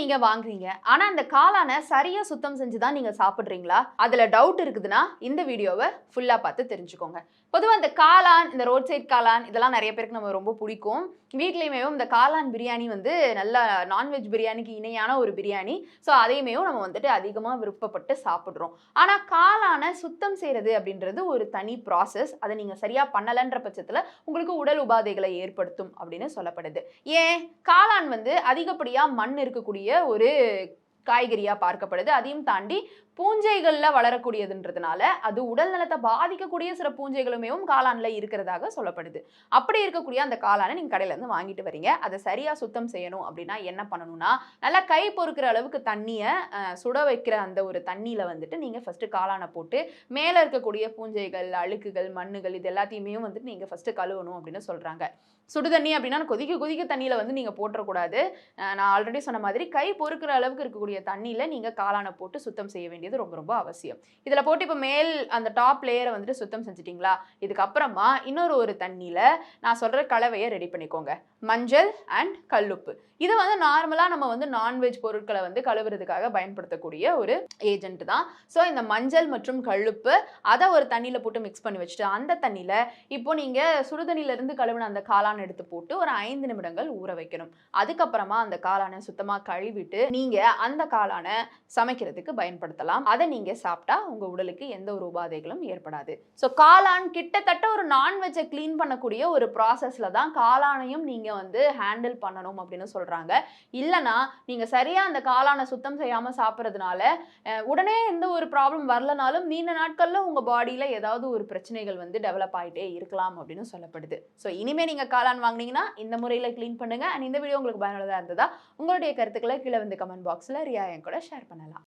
நீங்க வாங்குறீங்க. ஆனா அந்த காளானை சரியா சுத்தம் செஞ்சு தான் நீங்க சாப்பிடுறீங்களா? அதுல டவுட் இருக்குதுன்னா இந்த வீடியோவை ஃபுல்லா பார்த்து தெரிஞ்சுக்கோங்க. பொதுவா இந்த காளான் இந்த ரோட் சைட் காளான் இதெல்லாம் நிறைய பேருக்கு நம்ம ரொம்ப பிடிக்கும். வீட்லயுமே இந்த காளான் பிரியாணி வந்து நல்ல நான்வெஜ் பிரியாணிக்கு இணையான ஒரு பிரியாணி. ஸோ அதையுமே நம்ம வந்துட்டு அதிகமாக விருப்பப்பட்டு சாப்பிட்றோம். ஆனால் காளானை சுத்தம் செய்கிறது அப்படின்றது ஒரு தனி ப்ராசஸ் அதை நீங்கள் சரியாக பண்ணலைன்ற பட்சத்தில் உங்களுக்கு உடல் உபாதைகளை ஏற்படுத்தும் அப்படின்னு சொல்லப்படுது. ஏன்? காளான் வந்து அதிகப்படியாக மண் இருக்கக்கூடிய ஒரு காய்கறியாக பார்க்கப்படுது. அதையும் தாண்டி பூஞ்சைகளில் வளரக்கூடியதுன்றதுனால அது உடல் நலத்தை பாதிக்கக்கூடிய சில பூஞ்சைகளுமே காளானில் இருக்கிறதாக சொல்லப்படுது. அப்படி இருக்கக்கூடிய அந்த காளானை நீங்கள் கடையில இருந்து வாங்கிட்டு வரீங்க. அதை சரியாக சுத்தம் செய்யணும் அப்படின்னா என்ன பண்ணணும்னா நல்லா கை பொறுக்கிற அளவுக்கு தண்ணியை சுட வைக்கிற அந்த ஒரு தண்ணியில் வந்துட்டு நீங்கள் ஃபஸ்ட்டு காளானை போட்டு மேலே இருக்கக்கூடிய பூஞ்சைகள் அழுக்குகள் மண்ணுகள் இது எல்லாத்தையுமே வந்துட்டு நீங்கள் ஃபஸ்ட்டு கழுவணும் அப்படின்னு சொல்றாங்க. சுடுதண்ணி அப்படின்னா கொதிக்க கொதிக்க தண்ணியில் வந்து நீங்கள் போட்டுறக்கூடாது. நான் ஆல்ரெடி சொன்ன மாதிரி கை பொறுக்கிற அளவுக்கு இருக்கக்கூடிய தண்ணியில் நீங்கள் காளானை போட்டு சுத்தம் செய்ய வேண்டியது ரொம்ப ரொம்ப அவசியம். இதில் போட்டு இப்போ மேல் அந்த டாப் லேயரை வந்துட்டு சுத்தம் செஞ்சிட்டிங்களா? இதுக்கப்புறமா இன்னொரு ஒரு தண்ணியில் நான் சொல்கிற கலவையை ரெடி பண்ணிக்கோங்க. மஞ்சள் அண்ட் கல்லுப்பு. இது வந்து நார்மலாக நம்ம வந்து நான்வெஜ் பொருட்களை வந்து கழுவுறதுக்காக பயன்படுத்தக்கூடிய ஒரு ஏஜென்ட் தான். ஸோ இந்த மஞ்சள் மற்றும் கழுப்பு அதை ஒரு தண்ணியில் போட்டு மிக்ஸ் பண்ணி வச்சுட்டு அந்த தண்ணியில் இப்போ நீங்கள் சுடுதண்ணியிலேருந்து கழுவின அந்த காளான் எடுத்து போட்டு ஒரு ஐந்து நிமிடங்கள் ஊற வைக்கணும். அதுக்கப்புறமா அந்த காளானை சுத்தமாக கழுவிட்டு நீங்கள் அந்த காளானை சமைக்கிறதுக்கு பயன்படுத்தலாம். அதை நீங்கள் சாப்பிட்டா உங்கள் உடலுக்கு எந்த ஒரு உபாதைகளும் ஏற்படாது. ஸோ காளான் கிட்டத்தட்ட ஒரு நான்வெஜ்ஜை க்ளீன் பண்ணக்கூடிய ஒரு ப்ராசஸில் தான் காளானையும் நீங்கள் வந்து ஹேண்டில் பண்ணணும் அப்படின்னு சொல்கிறாங்க இல்லைன்னா நீங்கள் சரியாக அந்த காளானை சுத்தம் செய்யாமல் சாப்பிட்றதுனால உடனே எந்த ஒரு ப்ராப்ளம் வரலனாலும் நீண்ட நாட்களில் உங்கள் பாடியில் ஏதாவது ஒரு பிரச்சனைகள் வந்து டெவலப் ஆகிட்டே இருக்கலாம் அப்படின்னு சொல்லப்படுது. ஸோ இனிமேல் நீங்கள் காளான் வாங்கினீங்கன்னா இந்த முறையில் க்ளீன் பண்ணுங்கள் அண்ட் இந்த வீடியோ உங்களுக்கு பயனுள்ளதாக இருந்ததா உங்களுடைய கருத்துக்களை கீழே வந்து கமெண்ட் பாக்ஸில் ரியாயம் கூட ஷேர் பண்ணலாம்.